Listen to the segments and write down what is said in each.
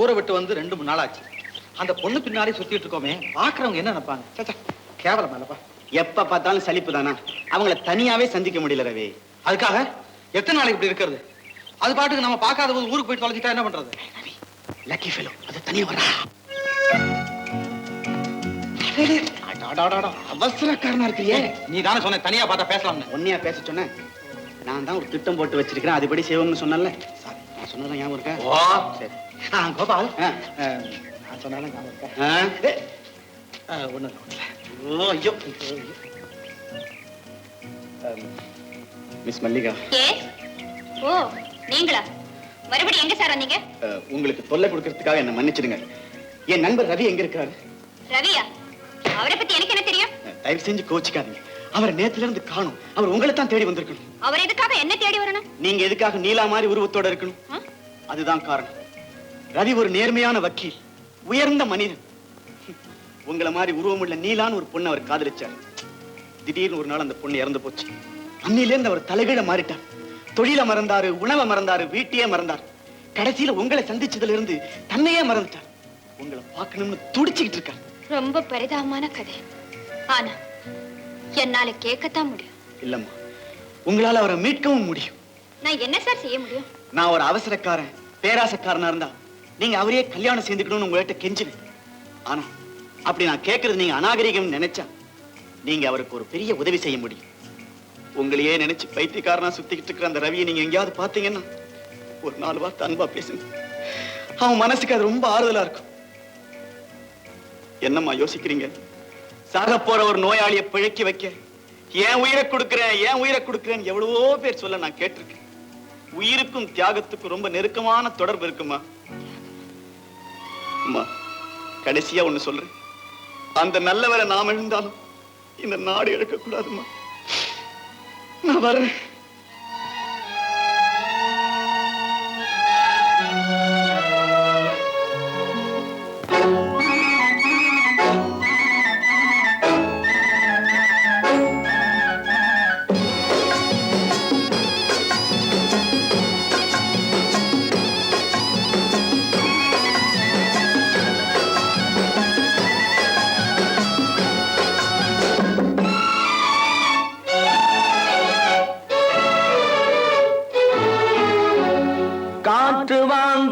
ஊரை விட்டு வந்து ரெண்டு மூணு நாள் ஆச்சு. அந்த பொண்ணு பின்னாடி சுத்திட்டு இருக்கோமே பாக்குறவங்க என்ன நினைப்பாங்க? ச்சே, ச்சே, கேவலம் இல்லப்பா. எப்ப பார்த்தாலும் சலிப்பு தானா? அவங்கள தனியாவே சந்திக்க முடியல ரவி. அதுக்காக எத்தனை நாளைக்கு இப்படி இருக்கிறது? அது பாட்டுக்கு நம்ம பார்க்காத போது ஊருக்கு போய் தொலைச்சிட்டா என்ன பண்றது? லக்கி ஃபெலோ அது தனியா வரா அவசரக்காரனா இருக்கிறியே நீ தானே சொன்ன தனியா பார்த்தா பேசலாம்னு. உன்னையா பேச சொன்னேன் நான் தான் ஒரு திட்டம் போட்டு வச்சிருக்கிறேன் அதுபடி செய்வோம்னு சொன்னல நான் சொன்னதான் ஞாபகம் இருக்கா? ஓ. சரி. கோபால். நான் சொன்னாலும். ஓ ஐயோ. மிஸ் மல்லிகா. ஏ? ஓ நீங்களா? மறுபடியும் எங்க சார் வந்தீங்க? உங்களுக்கு தொல்லை கொடுக்கறதுக்காக என்ன மன்னிச்சிடுங்க. என் நண்பர் ரவி எங்க இருக்கிறாரு ரவியா? அவரை பத்தி எனக்கு என்ன தெரியும்? தயவு செஞ்சு கோச்சிக்காதீங்க. அவர் நேத்துல இருந்து காணும். அவர் உங்களை தான் தேடி வந்திருக்கணும். அவர் எதுக்காக என்ன தேடி வரணும்? நீங்க எதுக்காக நீலா மாதிரி உருவத்தோட இருக்கணும்? அதுதான் காரணம். ரவி ஒரு நேர்மையான வக்கீல் உயர்ந்த மனிதன். உங்களை மாதிரி உருவமுள்ள நீலான்னு ஒரு பொண்ணு அவர் காதலிச்சார். திடீர்னு ஒரு நாள் அந்த பொண்ணு இறந்து போச்சு. அன்னிலேருந்து அவர் தலைகீழ மாறிட்டார். தொழில மறந்தாரு உணவை மறந்தாரு வீட்டையே மறந்தார். கடைசியில உங்களை சந்திச்சதுல இருந்து தன்னையே மறந்துட்டார். உங்களை பார்க்கணும்னு துடிச்சுக்கிட்டு இருக்கார். ரொம்ப பரிதாபமான கதை. ஆனா என்னால கேட்கத்தான் முடியும். இல்லம்மா உங்களால அவரை மீட்கவும் முடியும். நான் என்ன சார் செய்ய முடியும்? நான் ஒரு அவசரக்காரன் பேராசக்காரனா இருந்தா நீங்க அவரையே கல்யாணம் சேர்ந்துக்கணும்னு உங்கள்கிட்ட கெஞ்சுவேன் ஆனா அப்படி நான் கேட்கறது நீங்க அநாகரிகம் நினைச்சா நீங்க அவருக்கு ஒரு பெரிய உதவி செய்ய முடியும். உங்களையே நினைச்சு பைத்தியக்காரனா சுத்திக்கிட்டு இருக்கிற அந்த ரவியை நீங்க எங்கேயாவது பாத்தீங்கன்னா ஒரு நாலு வார்த்தை அன்பா பேசுங்க. அவன் மனசுக்கு அது ரொம்ப ஆறுதலா இருக்கும். என்னம்மா யோசிக்கிறீங்க? சாக போற ஒரு நோயாளியை பிழைக்க வைக்க ஏன் உயிரை கொடுக்கிறேன் ஏன் உயிரை கொடுக்கிறேன் எவ்வளவோ பேர் சொல்ல நான் கேட்டிருக்கேன். உயிருக்கும் தியாகத்துக்கும் ரொம்ப நெருக்கமான தொடர்பு இருக்குமா? அம்மா கடைசியா ஒண்ணு சொல்றேன். அந்த நல்லவரை நாம் எழுந்தாலும் இந்த நாடு இழக்க கூடாதுமா நான் வரேன்.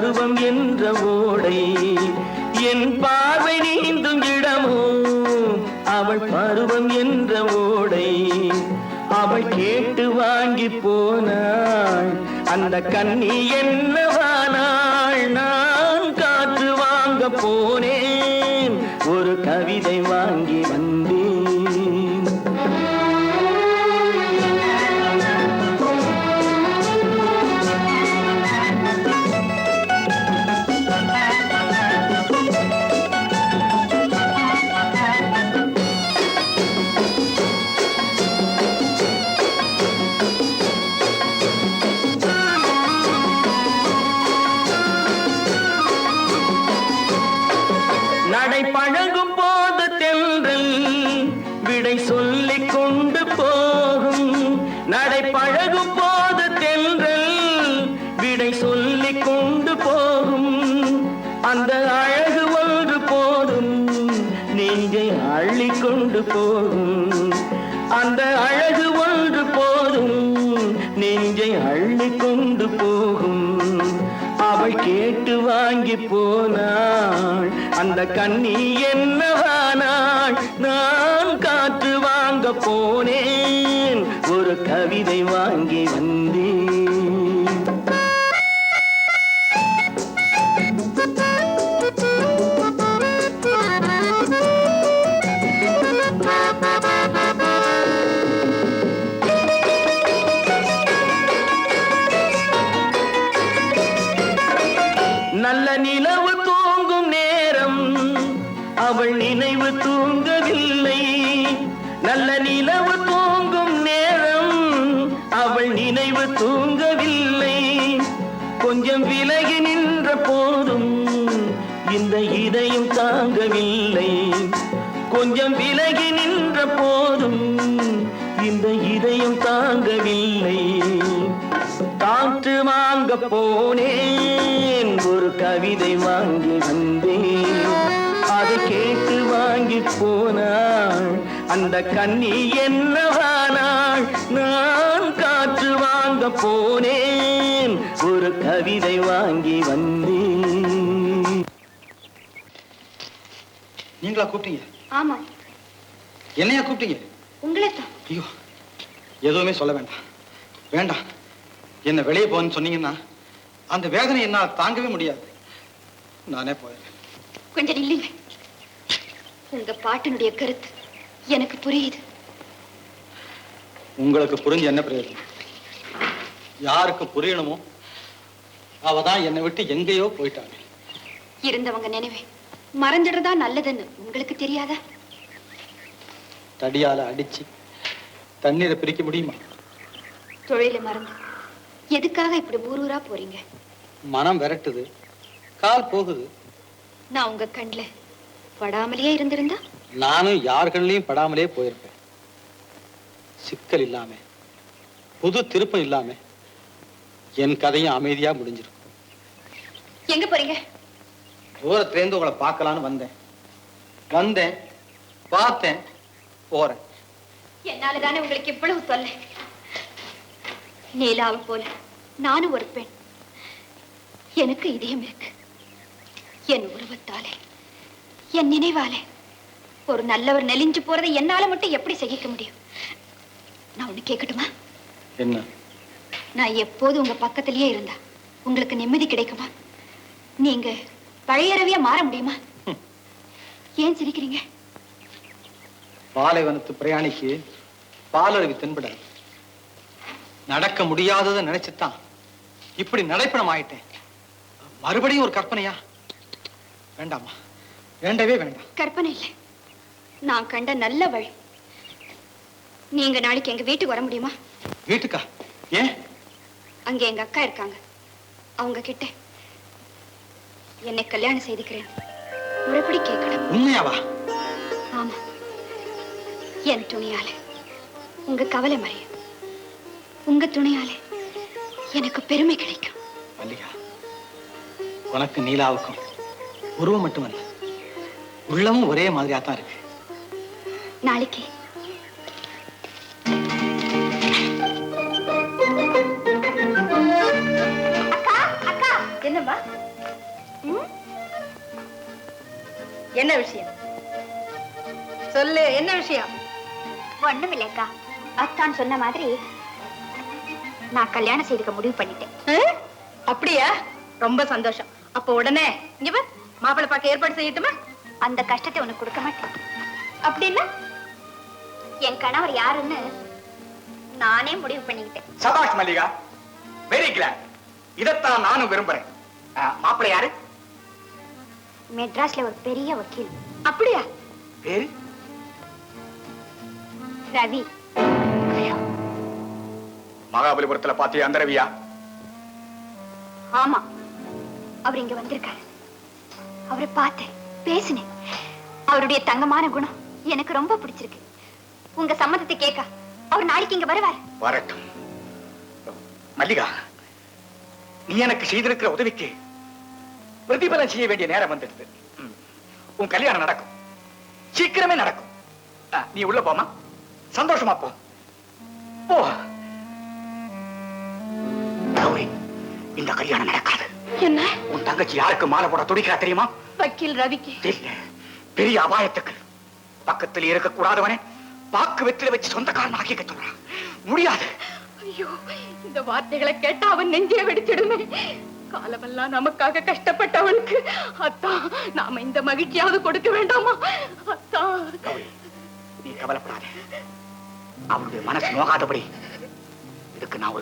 பருவம் என்ற ஓடை. என் பார்வை நீந்தும் இடமோ அவள் பருவம் என்ற ஓடை. அவள் கேட்டு வாங்கி போனாள் அந்த கண்ணி என்னவானாள் நான் காற்று வாங்க போனேன் ஒரு கவிதை வாங்கி வந்தேன். அந்த அழகு ஒன்று போதும். நெஞ்சை அள்ளி கொண்டு போகும் அந்த அழகு ஒன்று போதும். நெஞ்சை அள்ளிக்கொண்டு போகும். அவள் கேட்டு வாங்கி போனாள். அந்த கண்ணி என்னவானாள் நான் காற்று வாங்க போனேன். ஒரு கவிதை வாங்கி வந்தேன். போதும். இந்த இதயம் தாங்கவில்லை. கொஞ்சம் விலகி நின்ற போதும். இந்த இதயம் தாங்கவில்லை. காற்று வாங்க போனேன். ஒரு கவிதை வாங்கி வந்தேன். அதை கேட்டு வாங்கி போனாள். அந்த கண்ணி என்னவானாள்? நான் காற்று வாங்க போனேன். ஒரு கவிதை வாங்கி வந்தேன் நீங்களா கூப்பிட்டீங்க? ஆமா. என்னையா கூப்பிட்டீங்க? உங்களை தான் ஐயோ எதுவுமே சொல்ல வேண்டாம். வேண்டாம். என்ன வெளியே போன்னு சொன்னீங்கன்னா அந்த வேதனை என்னால் தாங்கவே முடியாது. நானே போயிடுறேன் கொஞ்சம் நில்லுங்க. உங்க பாட்டினுடைய கருத்து எனக்கு புரியுது. உங்களுக்கு புரிஞ்சு என்ன பிரயோஜனம்? யாருக்கு புரியணுமோ அவ தான் என்னை விட்டு எங்கேயோ போயிட்டாங்க. இருந்தவங்க நினைவே மறந்துடுறதா நல்லதுன்னு உங்களுக்கு தெரியாதா? தடியால அடிச்சு தண்ணீரை பிரிக்க முடியுமா? தொழில மறந்து எதுக்காக இப்படி ஊர் ஊரா போறீங்க? மனம் விரட்டுது கால் போகுது. நான் உங்க கண்ல படாமலேயே இருந்திருந்தா? நானும் யார் கண்ணிலையும் படாமலே போயிருப்பேன். சிக்கல் இல்லாம புது திருப்பம் இல்லாம என் கதையும் அமைதியா முடிஞ்சிருக்கும் எங்க போறீங்க? தூரத்துலேருந்து உங்களை பார்க்கலான்னு வந்தேன். வந்தேன் பார்த்தேன் போறேன். என்னால தானே உங்களுக்கு இவ்வளவு தொல்லை? நீலாவை போல நானும் ஒரு பெண். எனக்கு இதயம் இருக்கு. என் உருவத்தாலே என் நினைவாலே. ஒரு நல்லவர் நெலிஞ்சு போறதை என்னால மட்டும் எப்படி சகிக்க முடியும்? நான் ஒண்ணு கேட்கட்டுமா? என்ன? நான் எப்போது உங்க பக்கத்திலேயே இருந்தா? உங்களுக்கு நிம்மதி கிடைக்குமா? நீங்க பழையறவியா மாற முடியுமா? ஏன் சிரிக்கிறீங்க? பாலைவனத்து பிரயாணிக்கு பாலருவி தென்படாது நடக்க முடியாததை நினைச்சுத்தான் இப்படி நடைப்பணம் ஆயிட்டேன் மறுபடியும் ஒரு கற்பனையா? வேண்டாமா வேண்டவே வேண்டாம். கற்பனை இல்லை. நான் கண்ட நல்ல வழி. நீங்க நாளைக்கு எங்க வீட்டுக்கு வர முடியுமா? வீட்டுக்கா? ஏன்? அங்க எங்க அக்கா இருக்காங்க. அவங்க கிட்ட என்னை கல்யாணம் செய்துக்கிறேன். முறைப்படி கேட்கணும். உண்மையாவா? ஆமா. என் துணியால உங்க கவலை மறையும். உங்க துணையால எனக்கு பெருமை கிடைக்கும். மல்லிகா உனக்கு நீலாவுக்கும் உருவம் மட்டுமல்ல. உள்ளமும் ஒரே மாதிரியா தான் இருக்கு. நாளைக்கு என்ன விஷயம்? சொல்லு என்ன விஷயம்? ஒண்ணும் இல்லைக்கா அத்தான் சொன்ன மாதிரி நான் கல்யாணம் செய்துக்க முடிவு பண்ணிட்டேன்? அப்படியா? ரொம்ப சந்தோஷம். அப்ப உடனே இங்க வா மாப்பிள்ளை பார்க்க ஏற்பாடு செய்யட்டுமா? அந்த கஷ்டத்தை உனக்கு கொடுக்க மாட்டேன். அப்படின்னா என் கணவர் யாருன்னு நானே முடிவு பண்ணிக்கிட்டேன். சபாஷ் மல்லிகா வெரி கிளாட் இதைத்தான் நானும் விரும்புறேன். மாப்பிள்ளை யாரு? மெட்ராஸ்ல ஒரு பெரிய வக்கீல். அப்படியா? பேரு? ரவி. மகாபலிபுரத்துல பாத்தியா அந்த ரவியா ஆமா. அவர் இங்க வந்திருக்காரு. அவரை பார்த்தேன் பேசினேன். அவருடைய தங்கமான குணம் எனக்கு ரொம்ப பிடிச்சிருக்கு. உங்க சம்மதத்தை கேட்க அவர் நாளைக்கு இங்க வருவார். வரட்டும். மல்லிகா நீ எனக்கு செய்திருக்கிற உதவிக்கு பிரதிபலம் செய்ய வேண்டிய நேரம் வந்துடுது. உன் கல்யாணம் நடக்கும். சீக்கிரமே நடக்கும். நீ உள்ள போமா சந்தோஷமா போ. இந்த கல்யாணம் நடக்காது. என்ன? உன் தங்கச்சி யாருக்கு மாலை போட துடிக்கிறா தெரியுமா? வக்கீல் ரவிக்கு. இல்ல பெரிய அபாயத்துக்கு. பக்கத்தில் இருக்கக்கூடாதவனே பாக்கு வெற்றில வச்சு சொந்தக்காரன் ஆக்கிக்க சொல்றான் முடியாது. ஐயோ இந்த வார்த்தைகளை கேட்டா அவன் நெஞ்சே வெடிச்சிடுமே. காலமெல்லாம் நமக்காக கஷ்டப்பட்டவனுக்கு. அத்தான் நாம இந்த மகிழ்ச்சியாவது கொடுக்க வேண்டாமா? அத்தான் நீ கவலைப்படாத. அவருடைய மனசு நோகாதபடி இதுக்கு நான் ஒரு